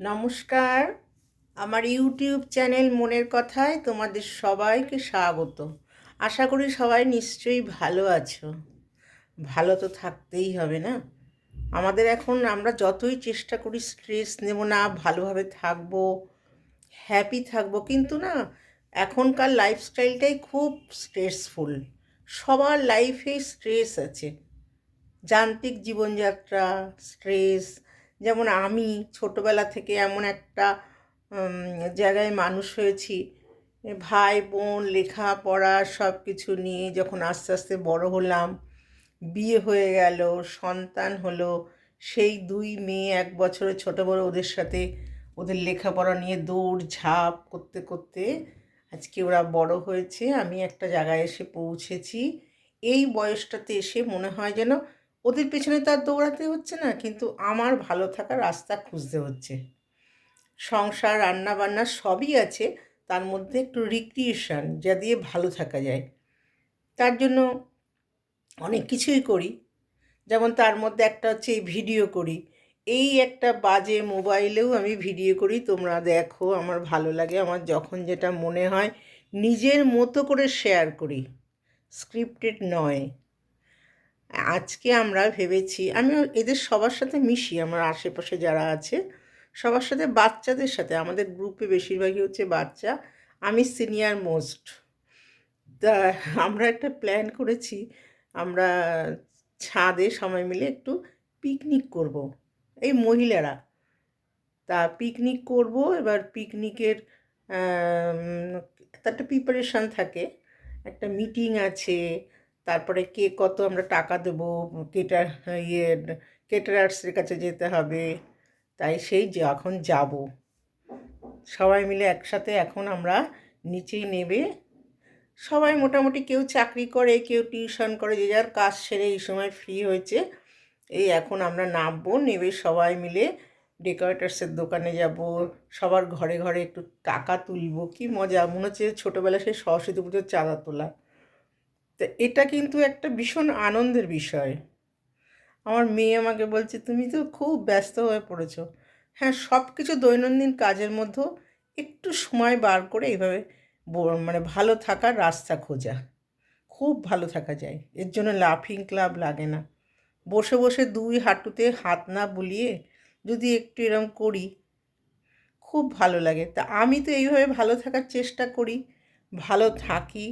নমস্কার। আমার YouTube channel মনের কথায় তোমাদের সবাইকে স্বাগত। আশা করি সবাই নিশ্চয়ই ভালো আছো। ভালো তো থাকতেই হবে না? আমাদের এখন আমরা যতই চেষ্টা করি স্ট্রেস নেব না, ভালোভাবে থাকব হ্যাপি থাকব, কিন্তু না, এখনকার লাইফস্টাইলটাই খুব স্ট্রেসফুল সবার লাইফেই স্ট্রেস আছে। যান্ত্রিক জীবনযাত্রা স্ট্রেস যেমন আমি ছোটোবেলা থেকে এমন একটা জায়গায় মানুষ হয়েছি। ভাই, বোন, লেখাপড়া সব কিছু নিয়ে যখন আস্তে আস্তে বড় হলাম, বিয়ে হয়ে গেল, সন্তান হলো, সেই দুই মেয়ে এক বছরের ছোটো বড় ওদের সাথে ওদের লেখাপড়া নিয়ে দৌড় ঝাঁপ করতে করতে আজকে ওরা বড় হয়েছে। আমি একটা জায়গায় এসে পৌঁছেছি। এই বয়সটাতে এসে মনে হয় যেন ওদের পেছনে তার দৌড়াতে হচ্ছে না, কিন্তু আমার ভালো থাকার রাস্তা খুঁজতে হচ্ছে। সংসার রান্না বান্না সবই আছে, তার মধ্যে একটু রিক্রিয়েশন যা দিয়ে ভালো থাকা যায়। তার জন্য অনেক কিছুই করি, যেমন তার মধ্যে একটা হচ্ছে এই ভিডিও করি। এই একটা বাজে মোবাইলেও আমি ভিডিও করি, তোমরা দেখো, আমার ভালো লাগে, আমার যখন যেটা মনে হয়, নিজের মতো করে শেয়ার করি। স্ক্রিপ্টেড নয়। আজকে আমরা ভেবেছি আমি এদের সবার সাথে মিশি, আমার আশেপাশে যারা আছে, সবার সাথে বাচ্চাদের সাথে, আমাদের গ্রুপে বেশিরভাগই হচ্ছে বাচ্চা, আমি সিনিয়র মোস্ট তা আমরা একটা প্ল্যান করেছি, আমরা ছাদে সবাই মিলে একটু পিকনিক করব, এই মহিলারা। তা পিকনিক করব, এবার পিকনিকের তার একটা প্রিপারেশান থাকে, একটা মিটিং আছে তারপরে কে কত আমরা টাকা দেবো কেটার ইয়ে কেটারার্সের কাছে যেতে হবে। তাই সেই এখন যাব। সবাই মিলে একসাথে এখন আমরা নিচেই নেবে। সবাই মোটামুটি কেউ চাকরি করে, কেউ টিউশন করে, যে যার কাজ সেরে এই সময় ফ্রি হয়েছে। এই এখন আমরা নামবো, নেবে সবাই মিলে। ডেকোরেটার্সের দোকানে যাব, সবার ঘরে ঘরে একটু টাকা তুলব। কি মজা, মনে হচ্ছে ছোটোবেলা সেই সরস্বতী পুজোর চাঁদা তোলা। তো এটা কিন্তু একটা ভীষণ আনন্দের বিষয়। আমার মেয়ে আমাকে বলছে, তুমি তো খুব ব্যস্ত হয়ে পড়েছো। হ্যাঁ সব কিছু দৈনন্দিন কাজের মধ্যেও একটু সময় বার করে এইভাবে মানে ভালো থাকার রাস্তা খোঁজা। খুব ভালো থাকা যায়। এর জন্য লাফিং ক্লাব লাগে না। বসে বসে দুই হাঁটুতে হাত না বুলিয়ে যদি একটু এরম করি, খুব ভালো লাগে। তা আমি তো এইভাবে ভালো থাকার চেষ্টা করি, ভালো থাকি।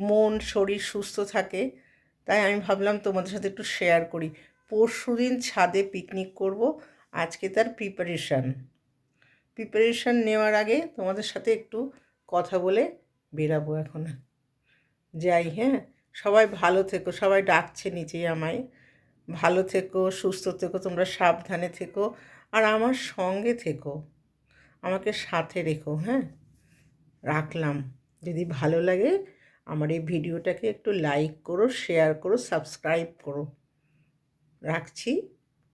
মন, শরীর সুস্থ থাকে, তাই আমি ভাবলাম তোমাদের সাথে একটু শেয়ার করি। পরশু দিন ছাদে পিকনিক করব, আজকে তার প্রিপারেশান প্রিপারেশান নেওয়ার আগে তোমাদের সাথে একটু কথা বলে বেরাবো এখন। যাই হ্যাঁ? সবাই ভালো থেকো, সবাই ডাকছে নিচেই আমায়। ভালো থেকো, সুস্থ থেকো, তোমরা সাবধানে থেকো, আর আমার সঙ্গে থেকো। আমাকে সাথে রেখো হ্যাঁ? রাখলাম। যদি ভালো লাগে আমার এই ভিডিওটাকে একটু লাইক করো শেয়ার করো সাবস্ক্রাইব করো। রাখছি।